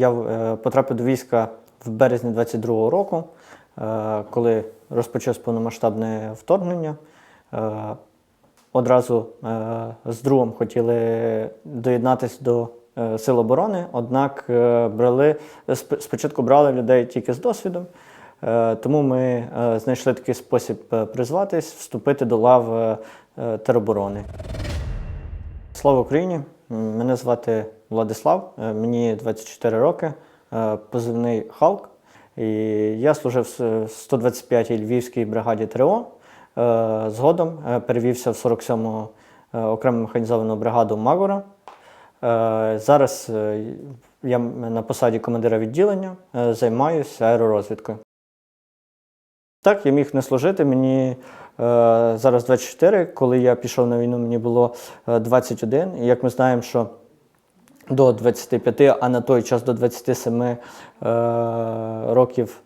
Я е, потрапив до війська в березні 22-го року, е, коли розпочалось повномасштабне вторгнення. Е, Одразу з другом хотіли доєднатися до Сил оборони, однак брали, спочатку брали людей тільки з досвідом, тому ми знайшли такий спосіб призватись, вступити до лав тероборони. Слава Україні! Мене звати Владислав, е, мені 24 роки, е, позивний Халк. І я служив в 125-й Львівській бригаді ТРО. Е, Згодом перевівся в 47-му е, окрему механізовану бригаду Магора. Зараз я на посаді командира відділення займаюся аеророзвідкою. Так, я міг не служити. Мені зараз 24. Коли я пішов на війну, мені було е, 21. І як ми знаємо, що до 25, а на той час до 27 е, років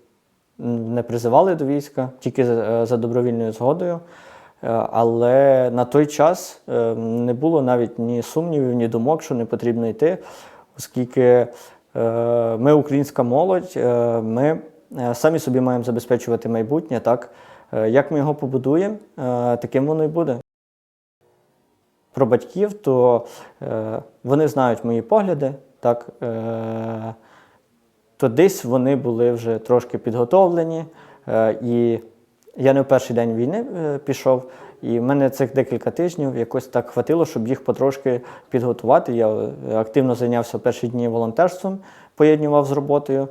не призивали до війська, тільки за, за добровільною згодою. Е, Але на той час е, не було навіть ні сумнівів, ні думок, що не потрібно йти, оскільки е, ми українська молодь, е, ми е, самі собі маємо забезпечувати майбутнє. Так? Е, Як ми його побудуємо, е, таким воно і буде. Про батьків, то е, вони знають мої погляди, так, е, то десь вони були вже трошки підготовлені. Е, і я не в перший день війни е, пішов, і в мене цих декілька тижнів якось так хватило, щоб їх потрошки підготувати. Я е, активно зайнявся перші дні волонтерством, поєднував з роботою.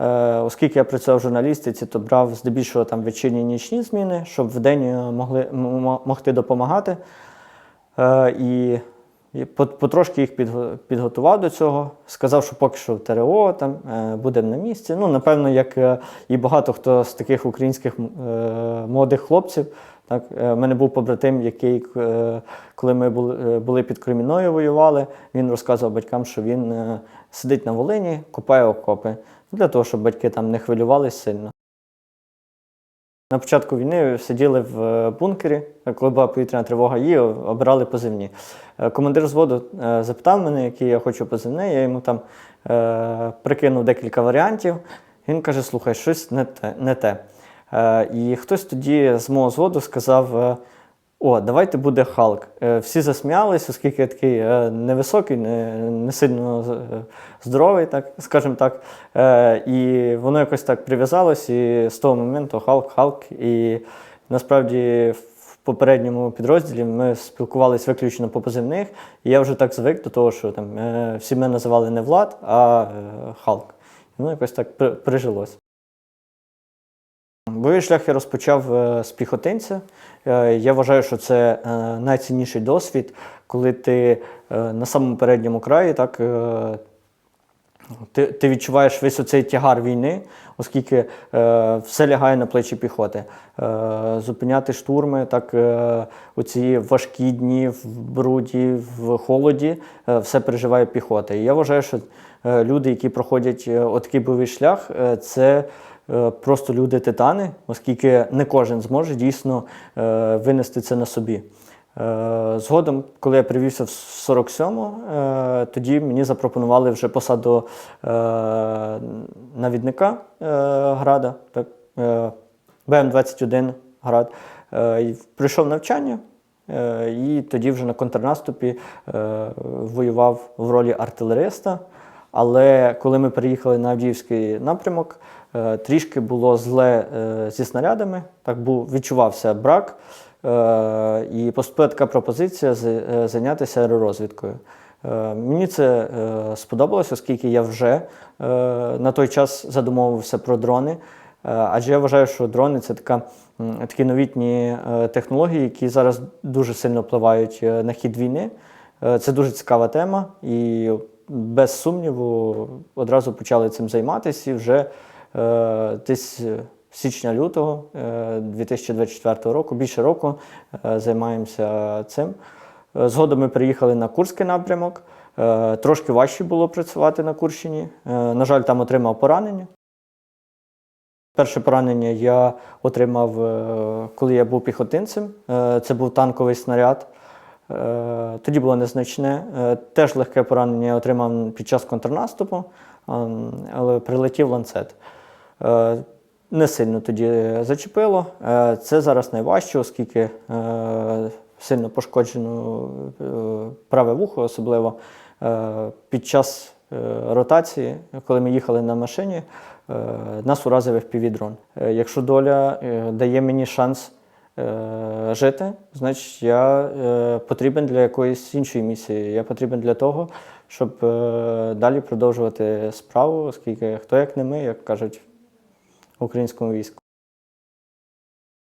Е, Оскільки я працював в журналістиці, то брав здебільшого там вечірні нічні зміни, щоб вдень е, могли, могти допомагати. Е, І, потрошки їх підготував до цього. Сказав, що поки що в ТРО там е, будемо на місці. Ну, напевно, як е, і багато хто з таких українських молодих хлопців. Так, в мене був побратим, який, коли ми були, під Креміною, воювали, він розказував батькам, що він сидить на Волині, копає окопи для того, щоб батьки там не хвилювалися сильно. На початку війни сиділи в е, бункері, коли була повітряна тривога, і обирали позивні. Е, Командир зводу е, запитав мене, який я хочу позивний, я йому там е, прикинув декілька варіантів. Він каже: слухай, щось не те. Не те. Е, і хтось тоді з мого зводу сказав: е, О, давайте буде Халк. Е, всі засміялись, оскільки такий е, невисокий, не, не сильно е, здоровий, так, скажімо так. І воно якось так прив'язалось, і з того моменту Халк, Халк. І насправді в попередньому підрозділі ми спілкувалися виключно по позивних, і я вже так звик до того, що там всі мене називали не Влад, а Халк. І воно якось так прижилось. Бойовий шлях я розпочав е, з піхотинця. Е, Я вважаю, що це е, найцінніший досвід, коли ти на самому передньому краї, так, ти, ти відчуваєш весь оцей тягар війни, оскільки е, все лягає на плечі піхоти. Е, зупиняти штурми, так, е, оці важкі дні в бруді, в холоді, е, все переживає піхота. І я вважаю, що е, люди, які проходять отакий бойовий шлях, е, це е, просто люди-титани, оскільки не кожен зможе дійсно е, винести це на собі. Е, Згодом, коли я привівся в 47-му, е, тоді мені запропонували вже посаду навідника града, так, е, БМ-21 град. Прийшов навчання, і тоді вже на контрнаступі воював в ролі артилериста. Але коли ми переїхали на Авдіївський напрямок, е, трішки було зле е, зі снарядами, так був, відчувався брак. Е, І поступила така пропозиція зайнятися аеророзвідкою. Мені це сподобалось, оскільки я вже на той час задумовувався про дрони. Адже я вважаю, що дрони це така, такі новітні технології, які зараз дуже сильно впливають на хід війни. Це дуже цікава тема, і без сумніву одразу почали цим займатися і вже е, десь січня-лютого е, 2024 року, більше року, е, займаємося цим. Е, Згодом ми приїхали на Курський напрямок. Е, Трошки важче було працювати на Курщині. Е, На жаль, там отримав поранення. Перше поранення я отримав, е, коли я був піхотинцем. Е, Це був танковий снаряд. Е, Тоді було незначне. Е, Теж легке поранення отримав під час контрнаступу, ем, але прилетів ланцет. Е, Не сильно тоді зачепило. Це зараз найважче, оскільки сильно пошкоджено праве вухо, особливо під час ротації, коли ми їхали на машині, нас уразив. Е, Якщо доля дає мені шанс е, жити, значить я е, потрібен для якоїсь іншої місії. Я потрібен для того, щоб е, далі продовжувати справу, оскільки хто як не ми, як кажуть в українському війську.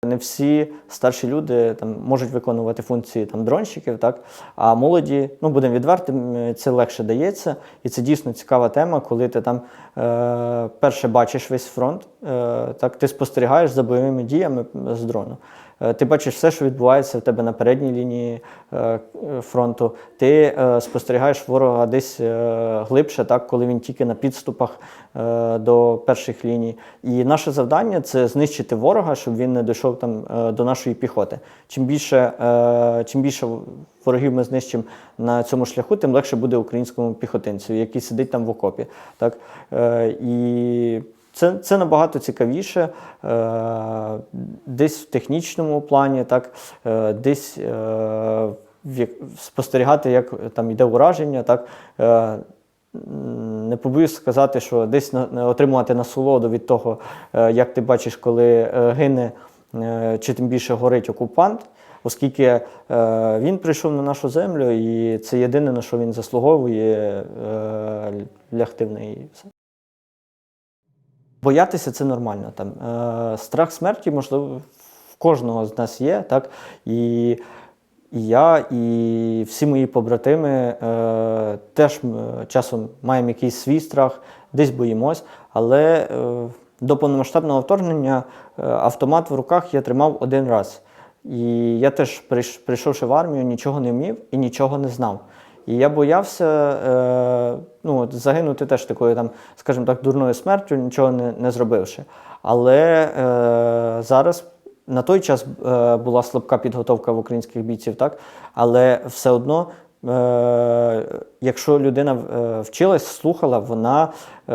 Не всі старші люди там можуть виконувати функції там дронщиків, так а молоді, ну будемо відвертим, це легше дається, і це дійсно цікава тема, коли ти там е, перше бачиш весь фронт, е, так ти спостерігаєш за бойовими діями з дрону. Е, Ти бачиш все, що відбувається в тебе на передній лінії е, фронту. Ти е, спостерігаєш ворога десь глибше, так, коли він тільки на підступах до перших ліній. І наше завдання це знищити ворога, щоб він не дійшов там до нашої піхоти. Чим більше, чим більше ворогів ми знищимо на цьому шляху, тим легше буде українському піхотинцю, який сидить там в окопі. Так? І це, це набагато цікавіше, е, десь в технічному плані, так, е, десь е, спостерігати, як там йде ураження. Так, е, не побоюсь сказати, що десь на, отримувати насолоду від того, е, як ти бачиш, коли е, гине е, чи тим більше горить окупант, оскільки він прийшов на нашу землю, і це єдине, на що він заслуговує лягти в неї. Боятися це нормально. Там, е, страх смерті, можливо, в кожного з нас є, так? І, і я, і всі мої побратими е, теж часом маємо якийсь свій страх, десь боїмось, але е, до повномасштабного вторгнення е, автомат в руках я тримав один раз. І я теж, прийшовши в армію, нічого не вмів і нічого не знав. І я боявся е, ну, загинути теж такою, там, скажімо так, дурною смертю, нічого не, не зробивши. Але е, зараз на той час е, була слабка підготовка в українських бійців, так? але все одно, е, якщо людина е, вчилась, слухала, вона, е,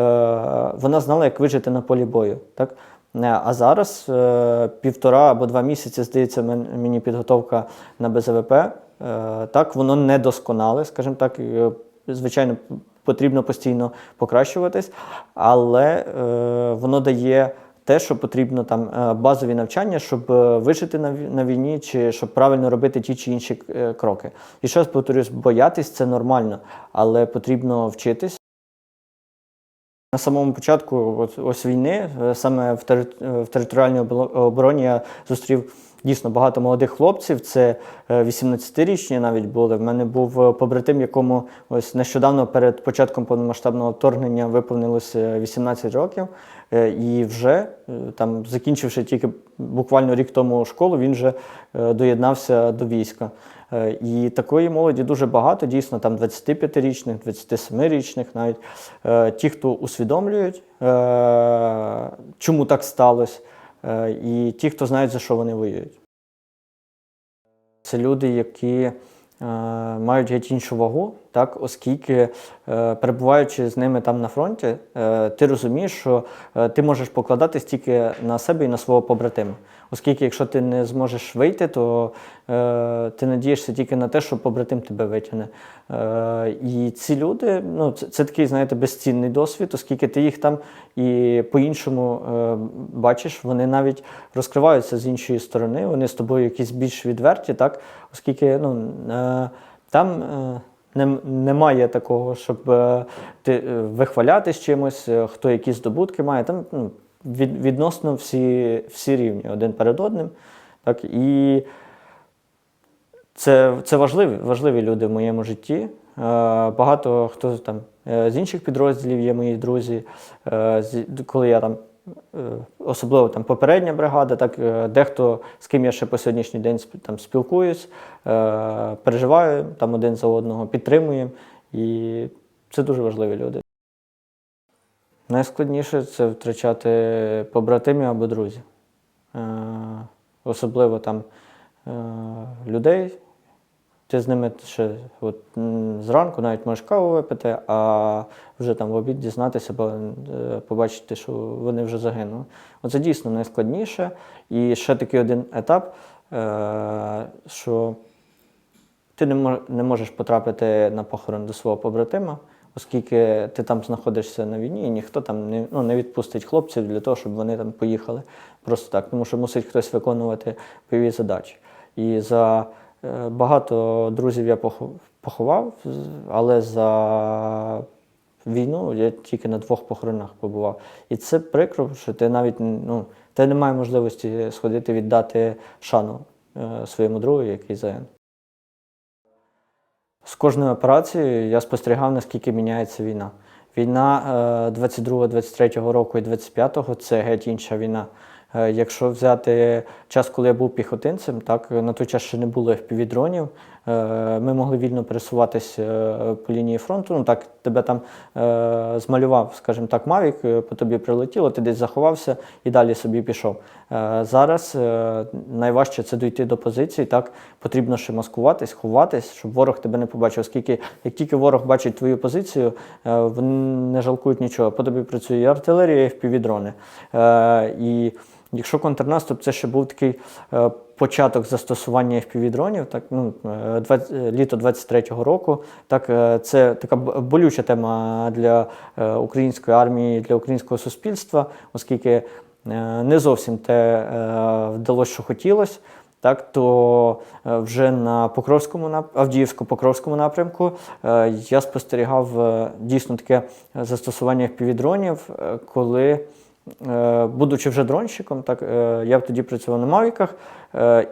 вона знала, як вижити на полі бою. Так? Е, А зараз е, півтора або два місяці, здається, мені підготовка на БЗВП. Е, Так, воно не досконале, скажімо так. е, Звичайно, потрібно постійно покращуватись, але е, воно дає те, що потрібно там базові навчання, щоб вижити на, ві- на війні, чи щоб правильно робити ті чи інші кроки. І раз повторюсь, боятись це нормально, але потрібно вчитись. На самому початку от, ось війни, е, саме в, е, в територіальній обороні я зустрів дійсно багато молодих хлопців. Це е, 18-річні навіть були. В мене був е, побратим, якому ось нещодавно перед початком повномасштабного вторгнення виповнилося 18 років. Е, І вже е, там, закінчивши тільки буквально рік тому школу, він вже е, доєднався до війська. Е, І такої молоді дуже багато, дійсно, там 25-річних, 27-річних навіть. Е, Ті, хто усвідомлюють, е, чому так сталося, і ті, хто знають, за що вони воюють. Це люди, які мають геть іншу вагу, так, оскільки, перебуваючи з ними там на фронті, ти розумієш, що ти можеш покладатись тільки на себе і на свого побратима. Оскільки, якщо ти не зможеш вийти, то е, ти надієшся тільки на те, що побратим тебе витягне. Е, і ці люди, ну, це, це такий, знаєте, безцінний досвід, оскільки ти їх там і по-іншому е, бачиш, вони навіть розкриваються з іншої сторони, вони з тобою якісь більш відверті, так? оскільки ну, е, там. Е, немає такого, щоб е, ти е, вихвалятись чимось, е, хто які здобутки має. Там ну, від, відносно всі, всі рівні один перед одним. Так, і це, це важливі, важливі люди в моєму житті. Е, багато хто там е, з інших підрозділів є мої друзі. Е, коли я там, особливо там попередня бригада, так, дехто з ким я ще по сьогоднішній день там, спілкуюсь, переживаю там один за одного, підтримуємо. І це дуже важливі люди. Найскладніше це втрачати побратимів або друзів. Е, особливо там е, людей, ти з ними ще от, зранку навіть можеш каву випити, а вже там в обід дізнатися, бо, е, побачити, що вони вже загинули. Оце дійсно найскладніше. І ще такий один етап, що ти не можеш потрапити на похорон до свого побратима, оскільки ти там знаходишся на війні, і ніхто там не, ну, не відпустить хлопців для того, щоб вони там поїхали просто так, тому що мусить хтось виконувати бойові задачі. І за е, багато друзів я похо- поховав, але за війну я тільки на двох похоронах побував. І це прикро, що ти навіть ну, ти не має можливості сходити віддати шану е, своєму другу, який загинув. З кожною операцією я спостерігав, наскільки міняється війна. Війна е, 22-23 року і 25-го це геть інша війна. Е, Якщо взяти час, коли я був піхотинцем, так на той час ще не було FPV-дронів, ми могли вільно пересуватись е, по лінії фронту. Ну так тебе там е, змалював, скажімо так, Мавік, е, по тобі прилетіло, ти десь заховався і далі собі пішов. Е, Зараз е, найважче це дійти до позиції. Так потрібно ще маскуватись, ховатись, щоб ворог тебе не побачив. Оскільки як тільки ворог бачить твою позицію, е, вони не жалкують нічого. По тобі працює і артилерія, і впівдрони. Е, І якщо контрнаступ, це ще був такий е, початок застосування FPV-дронів, так ну е, 20, е, літо 23-го року. Так е, це така болюча тема для е, української армії, для українського суспільства, оскільки е, не зовсім те е, вдалося, що хотілося. Так, то е, вже на Покровському нап... Авдіївсько-Покровському напрямку е, я спостерігав е, дійсно таке застосування FPV-дронів, е, коли, е, будучи вже дронщиком, так, е, я тоді працював на Мавіках, е,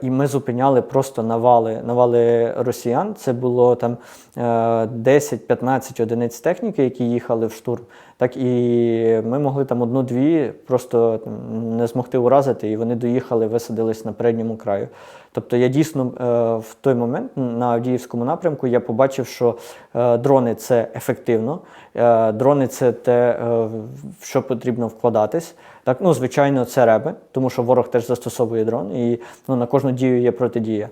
і ми зупиняли просто навали, навали росіян. Це було там е, 10-15 одиниць техніки, які їхали в штурм. Так і ми могли там одну-дві просто не змогти уразити, і вони доїхали, висадились на передньому краю. Тобто я дійсно е, в той момент на Авдіївському напрямку я побачив, що е, дрони це ефективно, е, дрони це те, е, в що потрібно вкладатись. Так, ну, звичайно, це реби, тому що ворог теж застосовує дрон, і ну, на кожну дію є протидія.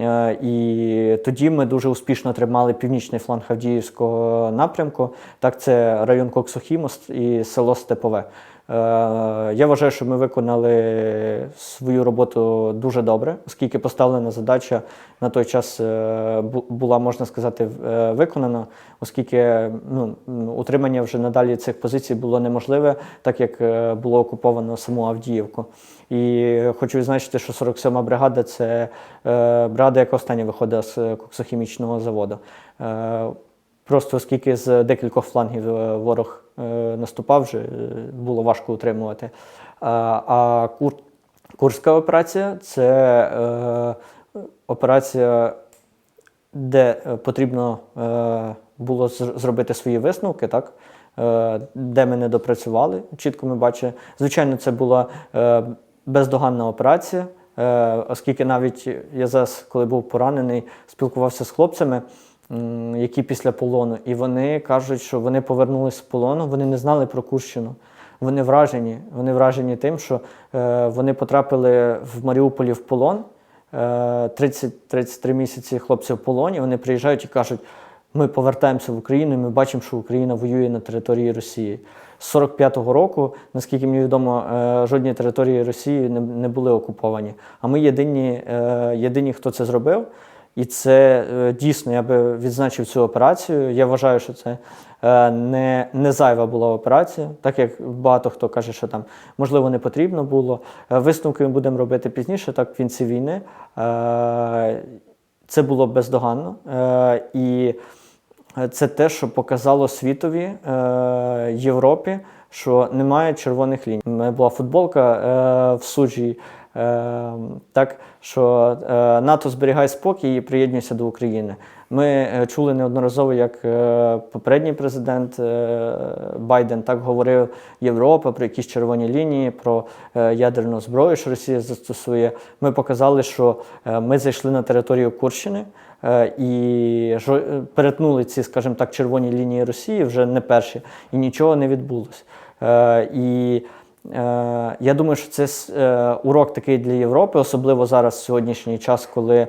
Е, І тоді ми дуже успішно тримали північний фланг Авдіївського напрямку. Так, це район Коксохімост і село Степове. Е, Я вважаю, що ми виконали свою роботу дуже добре, оскільки поставлена задача на той час е, була, можна сказати, е, виконана, оскільки ну, утримання вже надалі цих позицій було неможливе, так як було окуповано саму Авдіївку. І хочу відзначити, що 47-ма бригада це бригада, яка остання виходила з коксохімічного заводу. Просто оскільки з декількох флангів ворог наступав, вже е, було важко утримувати. А, а Кур... Курська операція це е, операція, де е, потрібно е, було зробити свої висновки, так? Е, де ми не допрацювали. Чітко ми бачимо. Звичайно, це була е, бездоганна операція, е, оскільки навіть я зараз, коли був поранений, спілкувався з хлопцями, які після полону, і вони кажуть, що вони повернулися з полону, вони не знали про Курщину. Вони вражені. Вони вражені тим, що е, вони потрапили в Маріуполі в полон. Е, 30-33 місяці хлопці в полоні. Вони приїжджають і кажуть: ми повертаємося в Україну, і ми бачимо, що Україна воює на території Росії. З 45-го року, наскільки мені відомо, е, жодні території Росії не, не були окуповані. А ми єдині, е, єдині, хто це зробив. І це е, дійсно я би відзначив цю операцію. Я вважаю, що це е, не, не зайва була операція, так як багато хто каже, що там можливо не потрібно було. Е, Висновки ми будемо робити пізніше, так в кінці війни. Це було бездоганно. І це те, що показало світові Європі, що немає червоних ліній. У мене була футболка в суджі, так що е, НАТО зберігає спокій і приєднуйся до України. Ми е, чули неодноразово, як е, попередній президент Байден так говорив Європа про якісь червоні лінії, про ядерну зброю, що Росія застосує. Ми показали, що ми зайшли на територію Курщини. І перетнули ці, скажімо так, червоні лінії Росії вже не перші, і нічого не відбулося. Я думаю, що це е, урок такий для Європи, особливо зараз в сьогоднішній час, коли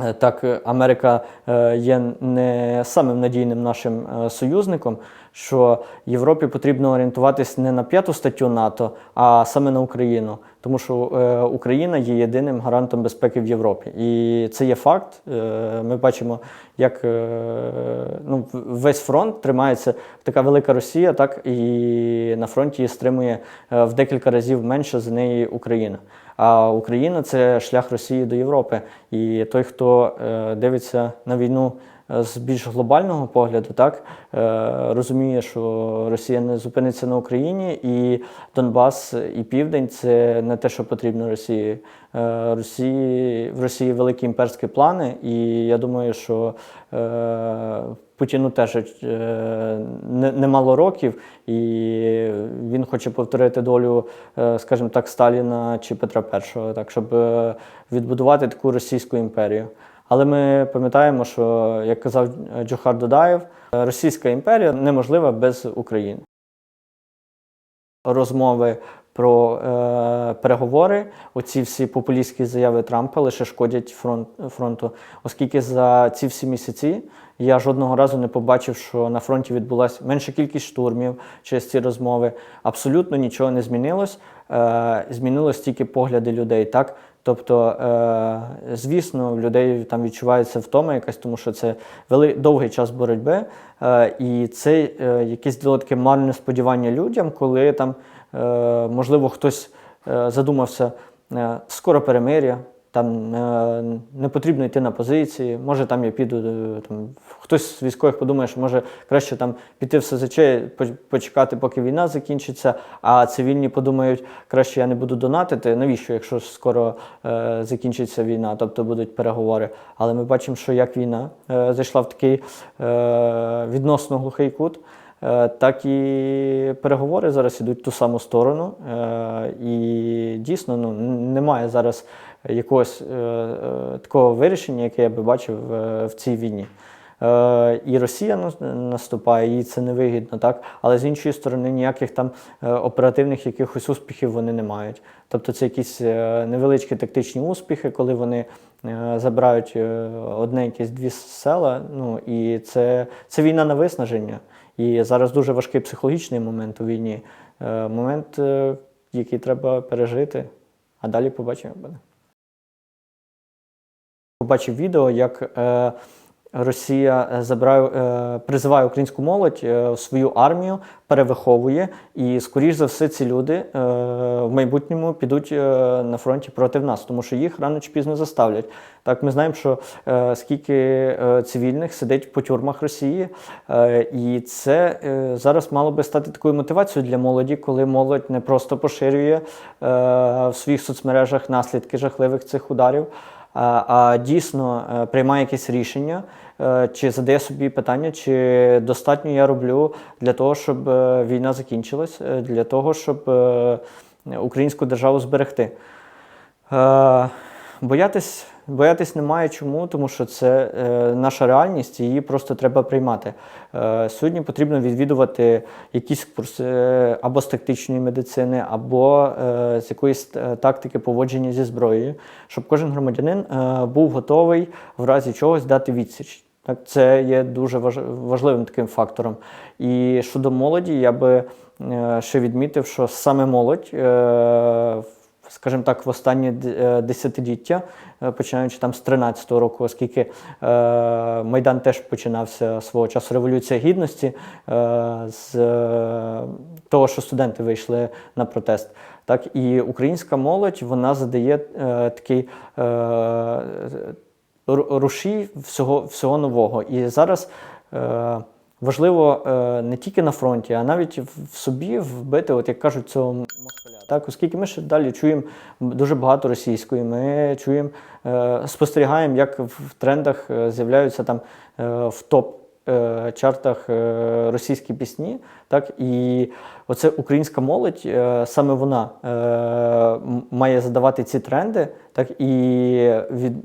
Е, Так, е, Америка е, є не самим надійним нашим е, союзником, що Європі потрібно орієнтуватись не на п'яту статтю НАТО, а саме на Україну, тому що е, Україна є єдиним гарантом безпеки в Європі. І це є факт. Е, Ми бачимо, як е, ну, весь фронт тримається така велика Росія, так і на фронті стримує е, в декілька разів менше за неї Україна. А Україна це шлях Росії до Європи. І той, хто е, дивиться на війну з більш глобального погляду, так е, розуміє, що Росія не зупиниться на Україні, і Донбас і Південь це не те, що потрібно Росії. Е, Росії в Росії великі імперські плани, і я думаю, що е, Путіну теж е, немало років, і він хоче повторити долю, е, скажімо так, Сталіна чи Петра І, так, щоб е, відбудувати таку російську імперію. Але ми пам'ятаємо, що, як казав Джохар Додаєв, е, російська імперія неможлива без України. Розмови про е, переговори, оці всі популістські заяви Трампа лише шкодять фронт, фронту, оскільки за ці всі місяці я жодного разу не побачив, що на фронті відбулася менша кількість штурмів через ці розмови. Абсолютно нічого не змінилось. Е, змінилось тільки погляди людей. Так? Тобто, е, звісно, в людей там відчувається втома якась, тому що це вели, довгий час боротьби, е, і це е, якесь дало таке марне сподівання людям, коли там, можливо, хтось задумався скоро перемир'я, там е, не потрібно йти на позиції, може там я піду, е, там, хтось з військових подумає, що може краще там піти в СЗЧ, почекати, поки війна закінчиться, а цивільні подумають, краще я не буду донатити. Навіщо, якщо скоро е, закінчиться війна, тобто будуть переговори. Але ми бачимо, що як війна е, зайшла в такий е, відносно глухий кут. Е, Так і переговори зараз ідуть в ту саму сторону. І дійсно ну, немає зараз якогось е, е, такого вирішення, яке я би бачив е, в цій війні. І Росія нас- наступає, їй це невигідно, так? але з іншої сторони ніяких там оперативних якихось успіхів вони не мають. Тобто це якісь невеличкі тактичні успіхи, коли вони забирають одне якесь дві села. Ну і це, це війна на виснаження. І зараз дуже важкий психологічний момент у війні. Момент, який треба пережити, а далі побачимо. буде. Побачив відео, як е, Росія е, забирає, е, призиває українську молодь е, в свою армію, перевиховує, і, скоріш за все, ці люди е, в майбутньому підуть е, на фронті проти нас, тому що їх рано чи пізно заставлять. Так, ми знаємо, що е, скільки е, цивільних сидить по тюрмах Росії, е, і це е, зараз мало би стати такою мотивацією для молоді, коли молодь не просто поширює е, в своїх соцмережах наслідки жахливих цих ударів а, дійсно е, приймає якесь рішення, е, чи задає собі питання, чи достатньо я роблю для того, щоб е, війна закінчилась, для того, щоб українську державу зберегти. Боятись, боятись немає чому, тому що це е, наша реальність, її просто треба приймати. Е, сьогодні потрібно відвідувати якісь курси е, або з тактичної медицини, або е, з якоїсь е, тактики поводження зі зброєю, щоб кожен громадянин е, був готовий в разі чогось дати відсіч. Так, це є дуже важ- важливим таким фактором. І щодо молоді, я би е, ще відмітив, що саме молодь, е, скажімо так, в останнє е, десятиліття, е, починаючи там з 13-го року, оскільки е, Майдан теж починався свого часу Революція Гідності з того, що студенти вийшли на протест. Так, і українська молодь вона задає такий. Рушій всього, всього нового. І зараз е, важливо е, не тільки на фронті, а навіть в собі вбити, от як кажуть, цього. Так, оскільки ми ще далі чуємо дуже багато російської, ми чуємо, е, спостерігаємо, як в трендах е, з'являються там е, в топ. Чартах російські пісні, так і оце українська молодь, саме вона має задавати ці тренди, так і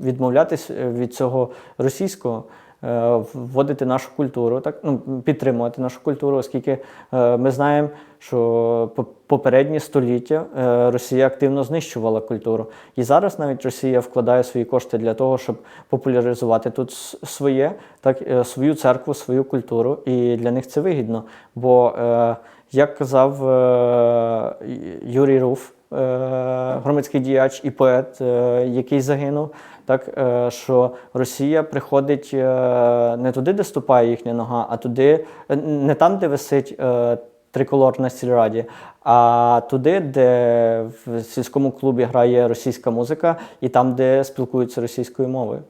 відмовлятись від цього російського. Е, вводити нашу культуру, так ну підтримувати нашу культуру, оскільки е, ми знаємо, що по- попередні століття е, Росія активно знищувала культуру. І зараз навіть Росія вкладає свої кошти для того, щоб популяризувати тут своє, так свою церкву, свою культуру. І для них це вигідно. Бо як казав Юрій Руф, громадський діяч і поет, е, який загинув, так е, що Росія приходить е, не туди, де ступає їхня нога, а туди, е, не там, де висить. е, Триколор на сільраді, а туди, де в сільському клубі грає російська музика, і там, де спілкуються російською мовою.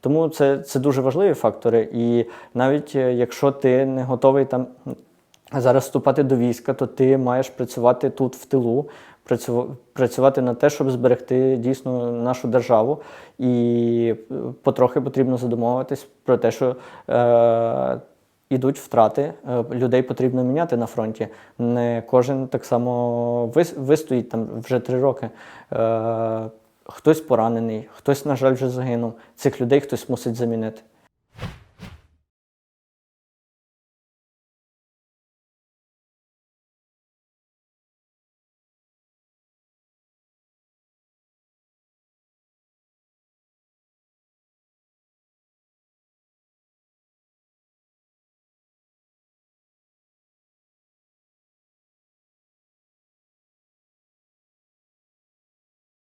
Тому це, це дуже важливі фактори. І навіть е, якщо ти не готовий там зараз вступати до війська, то ти маєш працювати тут в тилу, працювати на те, щоб зберегти дійсно нашу державу. І е, потрохи потрібно задумуватись про те, що е, ідуть втрати, е, людей потрібно міняти на фронті. Не кожен так само вис- вистоїть там вже три роки. Е, Хтось поранений, хтось, на жаль, вже загинув. Цих людей хтось мусить замінити.